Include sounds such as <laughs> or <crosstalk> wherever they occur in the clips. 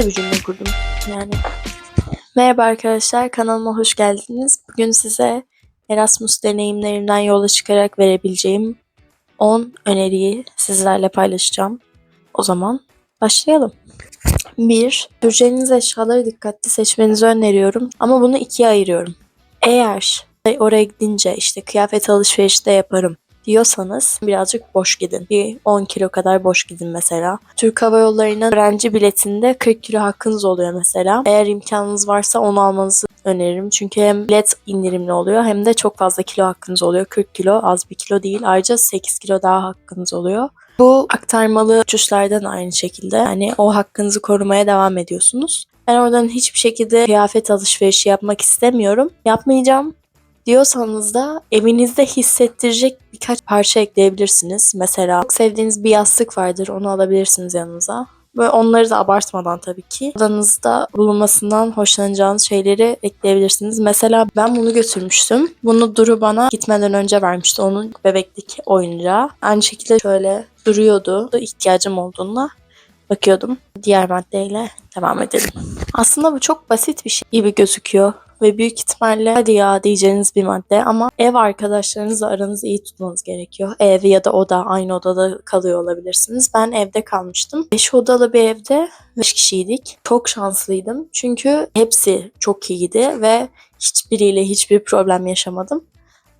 Nasıl bir cümle kurdum yani? Merhaba arkadaşlar, kanalıma hoş geldiniz. Bugün size Erasmus deneyimlerimden yola çıkarak verebileceğim 10 öneriyi sizlerle paylaşacağım. O zaman başlayalım. 1. Süreceğiniz eşyaları dikkatli seçmenizi öneriyorum ama bunu ikiye ayırıyorum. Eğer oraya gidince işte kıyafet alışverişi de yaparım diyorsanız birazcık boş gidin. Bir 10 kilo kadar boş gidin mesela. Türk Hava Yolları'nın öğrenci biletinde 40 kilo hakkınız oluyor mesela. Eğer imkanınız varsa onu almanızı öneririm. Çünkü hem bilet indirimli oluyor hem de çok fazla kilo hakkınız oluyor. 40 kilo az bir kilo değil. Ayrıca 8 kilo daha hakkınız oluyor. Bu aktarmalı uçuşlardan aynı şekilde. Yani o hakkınızı korumaya devam ediyorsunuz. Ben oradan hiçbir şekilde kıyafet alışverişi yapmak istemiyorum. Yapmayacağım diyorsanız da evinizde hissettirecek birkaç parça ekleyebilirsiniz. Mesela çok sevdiğiniz bir yastık vardır onu alabilirsiniz yanınıza. Böyle onları da abartmadan tabii ki. Odanızda bulunmasından hoşlanacağınız şeyleri ekleyebilirsiniz. Mesela ben bunu götürmüştüm. Bunu Duru bana gitmeden önce vermişti. Onun bebeklik oyuncağı. Aynı şekilde şöyle duruyordu. İhtiyacım olduğunda bakıyordum. Diğer maddeyle devam edelim. Aslında bu çok basit bir şey gibi gözüküyor ve büyük ihtimalle hadi ya diyeceğiniz bir madde ama ev arkadaşlarınızla aranızı iyi tutmanız gerekiyor. Ev ya da oda aynı odada kalıyor olabilirsiniz. Ben evde kalmıştım. 5 odalı bir evde 5 kişiydik. Çok şanslıydım. Çünkü hepsi çok iyiydi ve hiçbiriyle hiçbir problem yaşamadım.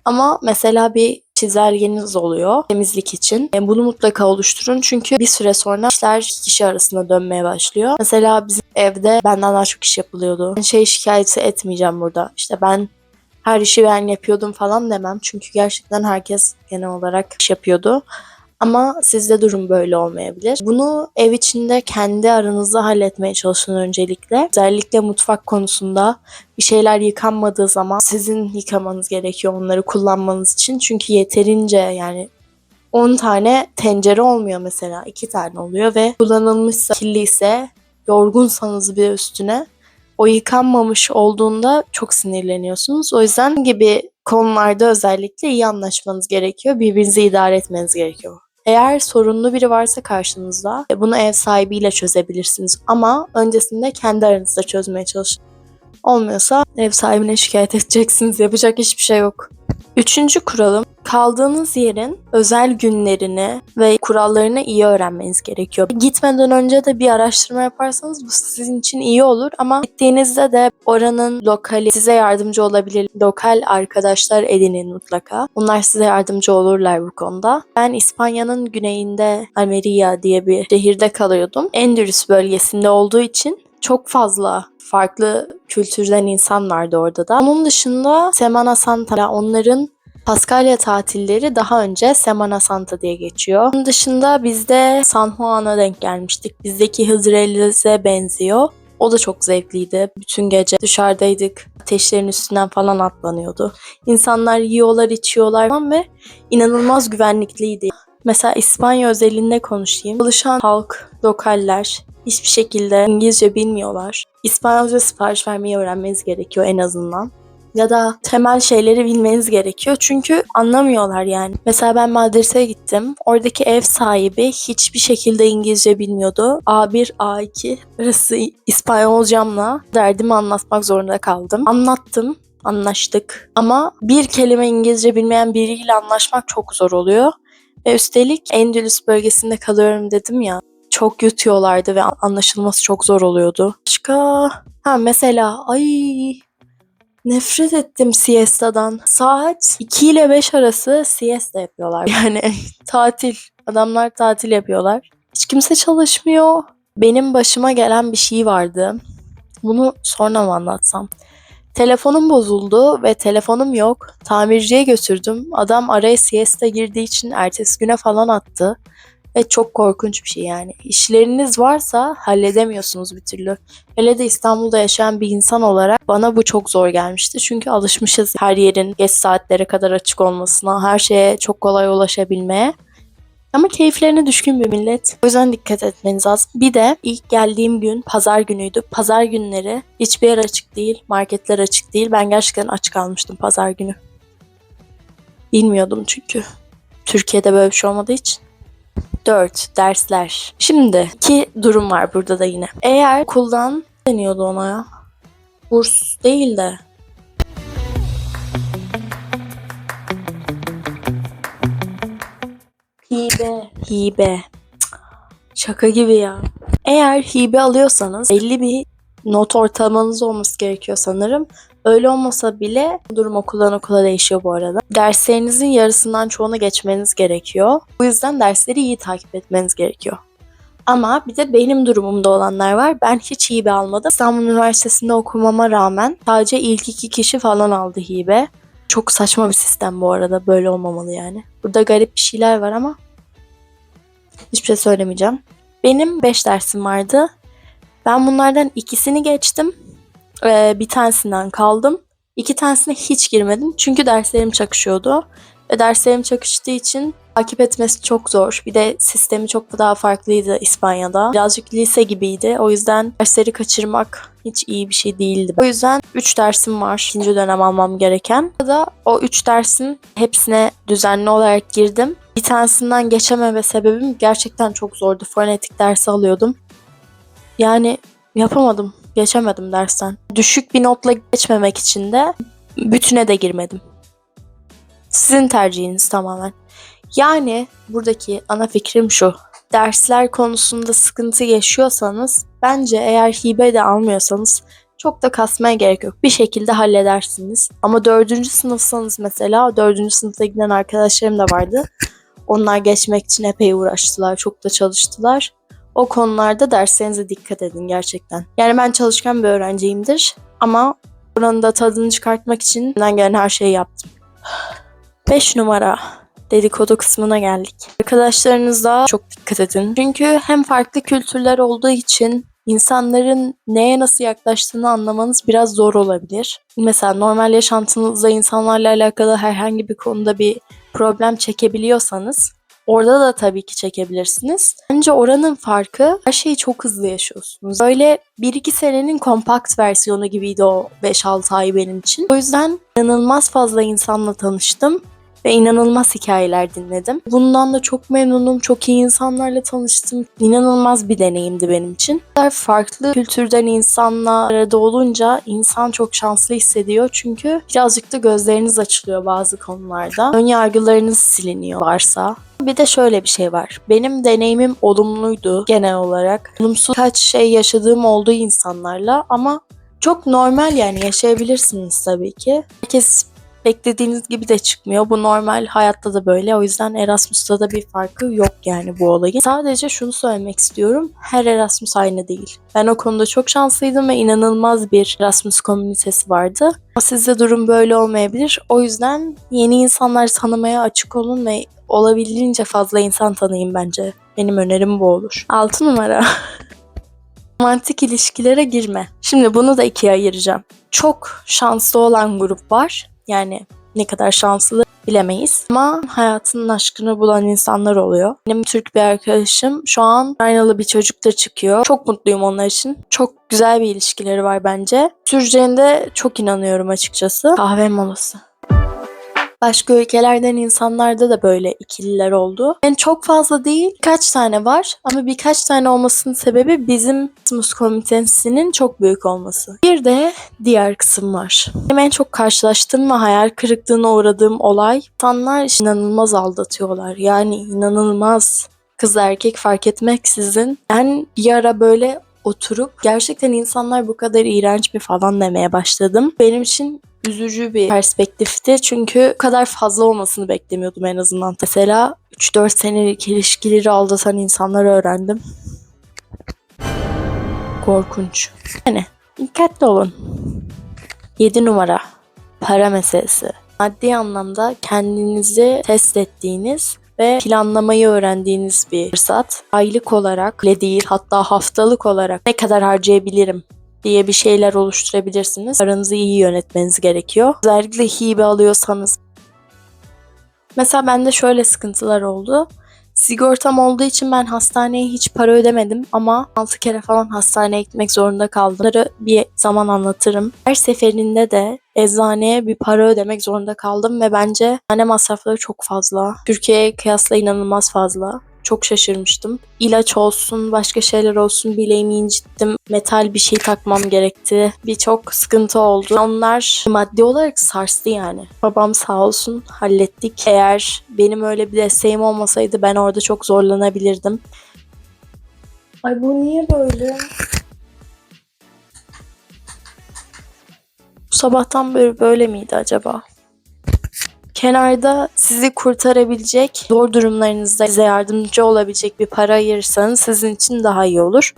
Ama mesela bir çizelgeniz oluyor temizlik için. Yani bunu mutlaka oluşturun çünkü bir süre sonra işler kişi arasında dönmeye başlıyor. Mesela bizim evde benden daha çok iş yapılıyordu. Ben şey şikayeti etmeyeceğim burada. İşte ben her işi ben yapıyordum falan demem. Çünkü gerçekten herkes genel olarak iş yapıyordu. Ama sizde durum böyle olmayabilir. Bunu ev içinde kendi aranızda halletmeye çalışın öncelikle. Özellikle mutfak konusunda bir şeyler yıkanmadığı zaman sizin yıkamanız gerekiyor onları kullanmanız için. Çünkü yeterince yani 10 tane tencere olmuyor mesela. 2 tane oluyor ve kullanılmışsa kirliyse yorgunsanız bir üstüne o yıkanmamış olduğunda çok sinirleniyorsunuz. O yüzden gibi konularda özellikle iyi anlaşmanız gerekiyor. Birbirinizi idare etmeniz gerekiyor. Eğer sorunlu biri varsa karşınızda e, bunu ev sahibiyle çözebilirsiniz ama öncesinde kendi aranızda çözmeye çalışın. Olmuyorsa ev sahibine şikayet edeceksiniz. Yapacak hiçbir şey yok. Üçüncü kuralım kaldığınız yerin özel günlerini ve kurallarını iyi öğrenmeniz gerekiyor. Gitmeden önce de bir araştırma yaparsanız bu sizin için iyi olur ama gittiğinizde de oranın lokali size yardımcı olabilir. Lokal arkadaşlar edinin mutlaka. Bunlar size yardımcı olurlar bu konuda. Ben İspanya'nın güneyinde Almeria diye bir şehirde kalıyordum. Endülüs bölgesinde olduğu için çok fazla farklı kültürden insan vardı orada da. Onun dışında Semana Santa onların Paskalya tatilleri daha önce Semana Santa diye geçiyor. Onun dışında bizde San Juan'a denk gelmiştik. Bizdeki Hıdrellez'e benziyor. O da çok zevkliydi. Bütün gece dışarıdaydık. Ateşlerin üstünden falan atlanıyordu. İnsanlar yiyorlar, içiyorlar falan ve inanılmaz güvenlikliydi. Mesela İspanya özelinde konuşayım. Çalışan halk, lokaller hiçbir şekilde İngilizce bilmiyorlar. İspanyolca sipariş vermeyi öğrenmeniz gerekiyor en azından ya da temel şeyleri bilmeniz gerekiyor. Çünkü anlamıyorlar yani. Mesela ben Madrid'e gittim. Oradaki ev sahibi hiçbir şekilde İngilizce bilmiyordu. A1, A2 arası İspanyolcamla derdimi anlatmak zorunda kaldım. Anlattım anlaştık. Ama bir kelime İngilizce bilmeyen biriyle anlaşmak çok zor oluyor. Ve üstelik Endülüs bölgesinde kalıyorum dedim ya. Çok yutuyorlardı ve anlaşılması çok zor oluyordu. Başka... Ha mesela ay Nefret ettim siesta'dan. Saat 2 ile 5 arası siesta yapıyorlar. <laughs> Yani tatil. Adamlar tatil yapıyorlar. Hiç kimse çalışmıyor. Benim başıma gelen bir şey vardı. Bunu sonra mı anlatsam? Telefonum bozuldu ve telefonum yok. Tamirciye götürdüm. Adam araya siesta girdiği için ertesi güne falan attı. Ve çok korkunç bir şey yani. İşleriniz varsa halledemiyorsunuz bir türlü. Hele de İstanbul'da yaşayan bir insan olarak bana bu çok zor gelmişti. Çünkü alışmışız her yerin geç saatlere kadar açık olmasına, her şeye çok kolay ulaşabilmeye. Ama keyiflerine düşkün bir millet. O yüzden dikkat etmeniz lazım. Bir de ilk geldiğim gün pazar günüydü. Pazar günleri hiçbir yer açık değil. Marketler açık değil. Ben gerçekten aç kalmıştım pazar günü. Bilmiyordum çünkü. Türkiye'de böyle bir şey olmadığı için. 4. Dersler. Şimdi iki durum var burada da yine. Eğer okuldan deniyordu ona ya. Burs değil de Hibe. Hibe. Şaka gibi ya. Eğer hibe alıyorsanız belli bir not ortalamanız olması gerekiyor sanırım. Öyle olmasa bile durum okuldan okula değişiyor bu arada. Derslerinizin yarısından çoğunu geçmeniz gerekiyor. Bu yüzden dersleri iyi takip etmeniz gerekiyor. Ama bir de benim durumumda olanlar var. Ben hiç hibe almadım. İstanbul Üniversitesi'nde okumama rağmen sadece ilk iki kişi falan aldı hibe. Çok saçma bir sistem bu arada. Böyle olmamalı yani. Burada garip bir şeyler var ama hiçbir şey söylemeyeceğim. Benim 5 dersim vardı. Ben bunlardan ikisini geçtim. Ee, bir tanesinden kaldım. İki tanesine hiç girmedim. Çünkü derslerim çakışıyordu. Ve derslerim çakıştığı için takip etmesi çok zor. Bir de sistemi çok daha farklıydı İspanya'da. Birazcık lise gibiydi. O yüzden dersleri kaçırmak hiç iyi bir şey değildi. O yüzden 3 dersim var ikinci dönem almam gereken. Ya da o 3 dersin hepsine düzenli olarak girdim. Bir tanesinden geçememe sebebim gerçekten çok zordu. Fonetik dersi alıyordum. Yani yapamadım. Geçemedim dersten. Düşük bir notla geçmemek için de bütüne de girmedim. Sizin tercihiniz tamamen. Yani buradaki ana fikrim şu. Dersler konusunda sıkıntı yaşıyorsanız bence eğer hibe de almıyorsanız çok da kasmaya gerek yok. Bir şekilde halledersiniz. Ama dördüncü sınıfsanız mesela dördüncü sınıfta giden arkadaşlarım da vardı. Onlar geçmek için epey uğraştılar. Çok da çalıştılar. O konularda derslerinize dikkat edin gerçekten. Yani ben çalışkan bir öğrenciyimdir. Ama buranın da tadını çıkartmak için elimden gelen her şeyi yaptım. 5 numara dedikodu kısmına geldik. Arkadaşlarınızla çok dikkat edin. Çünkü hem farklı kültürler olduğu için insanların neye nasıl yaklaştığını anlamanız biraz zor olabilir. Mesela normal yaşantınızda insanlarla alakalı herhangi bir konuda bir problem çekebiliyorsanız Orada da tabii ki çekebilirsiniz. Bence oranın farkı her şeyi çok hızlı yaşıyorsunuz. Böyle 1-2 senenin kompakt versiyonu gibiydi o 5-6 ay benim için. O yüzden inanılmaz fazla insanla tanıştım ve inanılmaz hikayeler dinledim. Bundan da çok memnunum. Çok iyi insanlarla tanıştım. İnanılmaz bir deneyimdi benim için. Farklı kültürden insanla arada olunca insan çok şanslı hissediyor. Çünkü birazcık da gözleriniz açılıyor bazı konularda. Ön yargılarınız siliniyor varsa. Bir de şöyle bir şey var. Benim deneyimim olumluydu genel olarak. Olumsuz kaç şey yaşadığım oldu insanlarla ama çok normal yani yaşayabilirsiniz tabii ki. Herkes beklediğiniz gibi de çıkmıyor. Bu normal hayatta da böyle. O yüzden Erasmus'ta da bir farkı yok yani bu olayın. Sadece şunu söylemek istiyorum. Her Erasmus aynı değil. Ben o konuda çok şanslıydım ve inanılmaz bir Erasmus komünitesi vardı. Ama sizde durum böyle olmayabilir. O yüzden yeni insanlar tanımaya açık olun ve olabildiğince fazla insan tanıyın bence. Benim önerim bu olur. 6 numara. <laughs> Romantik ilişkilere girme. Şimdi bunu da ikiye ayıracağım. Çok şanslı olan grup var. Yani ne kadar şanslı bilemeyiz. Ama hayatının aşkını bulan insanlar oluyor. Benim Türk bir arkadaşım şu an Ukraynalı bir çocuk da çıkıyor. Çok mutluyum onlar için. Çok güzel bir ilişkileri var bence. Süreceğinde çok inanıyorum açıkçası. Kahve molası. Başka ülkelerden insanlarda da böyle ikililer oldu. Yani çok fazla değil, birkaç tane var ama birkaç tane olmasının sebebi bizim Erasmus komitesinin çok büyük olması. Bir de diğer kısım var. Benim en çok karşılaştığım ve hayal kırıklığına uğradığım olay insanlar inanılmaz aldatıyorlar. Yani inanılmaz kız erkek fark etmeksizin. Ben bir ara böyle oturup gerçekten insanlar bu kadar iğrenç mi falan demeye başladım. Benim için üzücü bir perspektifti. Çünkü bu kadar fazla olmasını beklemiyordum en azından. Mesela 3-4 senelik ilişkileri aldatan insanları öğrendim. Korkunç. Yani dikkatli olun. 7 numara. Para meselesi. Maddi anlamda kendinizi test ettiğiniz ve planlamayı öğrendiğiniz bir fırsat. Aylık olarak bile değil hatta haftalık olarak ne kadar harcayabilirim diye bir şeyler oluşturabilirsiniz. Paranızı iyi yönetmeniz gerekiyor. Özellikle hibe alıyorsanız. Mesela bende şöyle sıkıntılar oldu. Sigortam olduğu için ben hastaneye hiç para ödemedim ama 6 kere falan hastaneye gitmek zorunda kaldım. Bunları bir zaman anlatırım. Her seferinde de eczaneye bir para ödemek zorunda kaldım ve bence hastane masrafları çok fazla. Türkiye'ye kıyasla inanılmaz fazla. Çok şaşırmıştım. İlaç olsun, başka şeyler olsun bileğimi incittim. Metal bir şey takmam gerekti. Birçok sıkıntı oldu. Onlar maddi olarak sarstı yani. Babam sağ olsun hallettik. Eğer benim öyle bir desteğim olmasaydı ben orada çok zorlanabilirdim. Ay bu niye böyle? Bu sabahtan beri böyle miydi acaba? Kenarda sizi kurtarabilecek, zor durumlarınızda size yardımcı olabilecek bir para ayırırsanız sizin için daha iyi olur.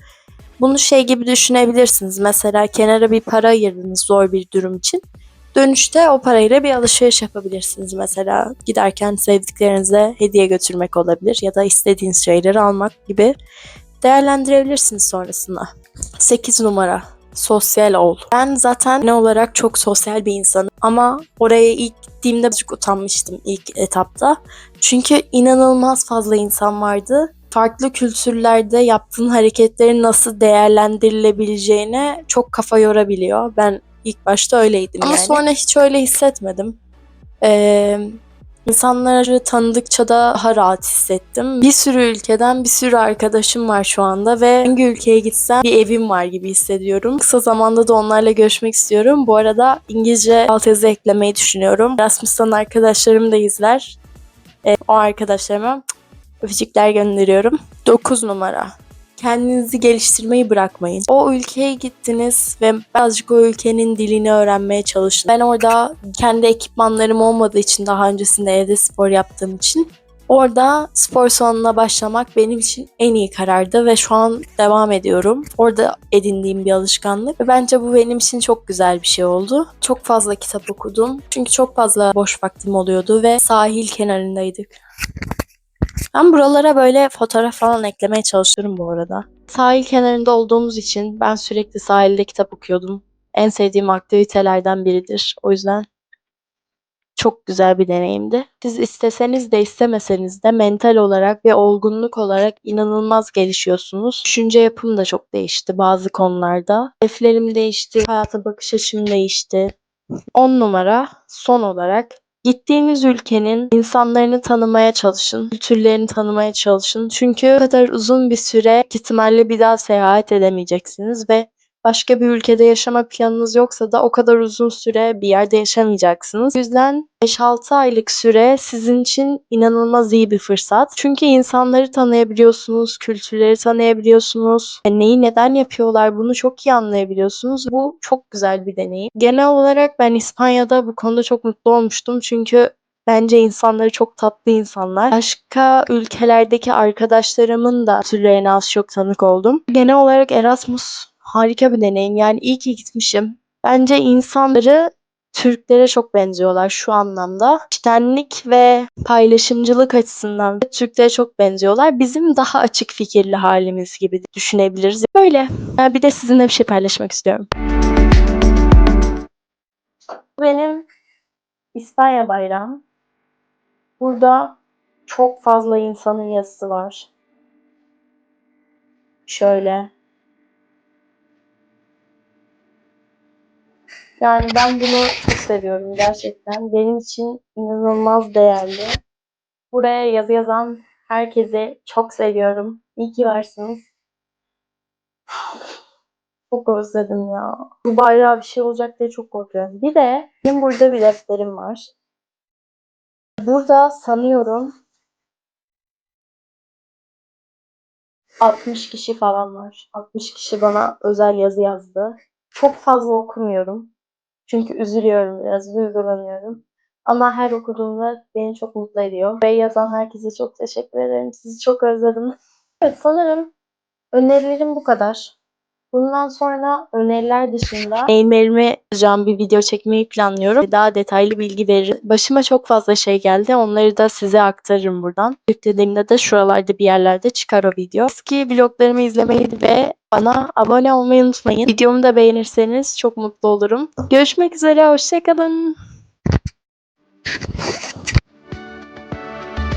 Bunu şey gibi düşünebilirsiniz. Mesela kenara bir para ayırdınız zor bir durum için. Dönüşte o parayla bir alışveriş yapabilirsiniz. Mesela giderken sevdiklerinize hediye götürmek olabilir ya da istediğiniz şeyleri almak gibi değerlendirebilirsiniz sonrasında. 8 numara sosyal ol. Ben zaten ne olarak çok sosyal bir insanım ama oraya ilk gittiğimde çok utanmıştım ilk etapta. Çünkü inanılmaz fazla insan vardı. Farklı kültürlerde yaptığın hareketlerin nasıl değerlendirilebileceğine çok kafa yorabiliyor. Ben ilk başta öyleydim Ama yani. sonra hiç öyle hissetmedim. Ee, İnsanları tanıdıkça da daha rahat hissettim. Bir sürü ülkeden bir sürü arkadaşım var şu anda ve hangi ülkeye gitsem bir evim var gibi hissediyorum. Kısa zamanda da onlarla görüşmek istiyorum. Bu arada İngilizce altyazı eklemeyi düşünüyorum. Erasmus'tan arkadaşlarım da izler. E, o arkadaşlarıma öpücükler gönderiyorum. 9 numara kendinizi geliştirmeyi bırakmayın. O ülkeye gittiniz ve birazcık o ülkenin dilini öğrenmeye çalışın. Ben orada kendi ekipmanlarım olmadığı için daha öncesinde evde spor yaptığım için Orada spor salonuna başlamak benim için en iyi karardı ve şu an devam ediyorum. Orada edindiğim bir alışkanlık ve bence bu benim için çok güzel bir şey oldu. Çok fazla kitap okudum. Çünkü çok fazla boş vaktim oluyordu ve sahil kenarındaydık. Ben buralara böyle fotoğraf falan eklemeye çalışıyorum bu arada. Sahil kenarında olduğumuz için ben sürekli sahilde kitap okuyordum. En sevdiğim aktivitelerden biridir. O yüzden çok güzel bir deneyimdi. Siz isteseniz de istemeseniz de mental olarak ve olgunluk olarak inanılmaz gelişiyorsunuz. Düşünce yapım da çok değişti bazı konularda. Hedeflerim değişti, hayata bakış açım değişti. 10 numara son olarak Gittiğiniz ülkenin insanlarını tanımaya çalışın, kültürlerini tanımaya çalışın. Çünkü o kadar uzun bir süre ihtimalle bir daha seyahat edemeyeceksiniz ve başka bir ülkede yaşama planınız yoksa da o kadar uzun süre bir yerde yaşamayacaksınız. O yüzden 5-6 aylık süre sizin için inanılmaz iyi bir fırsat. Çünkü insanları tanıyabiliyorsunuz, kültürleri tanıyabiliyorsunuz, neyi neden yapıyorlar bunu çok iyi anlayabiliyorsunuz. Bu çok güzel bir deneyim. Genel olarak ben İspanya'da bu konuda çok mutlu olmuştum. Çünkü Bence insanları çok tatlı insanlar. Başka ülkelerdeki arkadaşlarımın da türlerine az çok tanık oldum. Genel olarak Erasmus harika bir deneyim. Yani iyi ki gitmişim. Bence insanları Türklere çok benziyorlar şu anlamda. İçtenlik ve paylaşımcılık açısından Türklere çok benziyorlar. Bizim daha açık fikirli halimiz gibi düşünebiliriz. Böyle. bir de sizinle bir şey paylaşmak istiyorum. Benim İspanya bayrağım. Burada çok fazla insanın yazısı var. Şöyle Yani ben bunu çok seviyorum gerçekten. Benim için inanılmaz değerli. Buraya yazı yazan herkese çok seviyorum. İyi ki varsınız. Çok özledim ya. Bu bayrağı bir şey olacak diye çok korkuyorum. Bir de benim burada bir defterim var. Burada sanıyorum 60 kişi falan var. 60 kişi bana özel yazı yazdı. Çok fazla okumuyorum. Çünkü üzülüyorum biraz, duygulanıyorum. Ama her okuduğumda beni çok mutlu ediyor. Ve yazan herkese çok teşekkür ederim. Sizi çok özledim. <laughs> Evet sanırım önerilerim bu kadar. Bundan sonra öneriler dışında maillerime yazacağım bir video çekmeyi planlıyorum. Daha detaylı bilgi veririm. Başıma çok fazla şey geldi. Onları da size aktarırım buradan. Yüklediğimde de şuralarda bir yerlerde çıkar o video. Eski vloglarımı izlemeyi ve bana abone olmayı unutmayın. Videomu da beğenirseniz çok mutlu olurum. Görüşmek üzere. Hoşçakalın.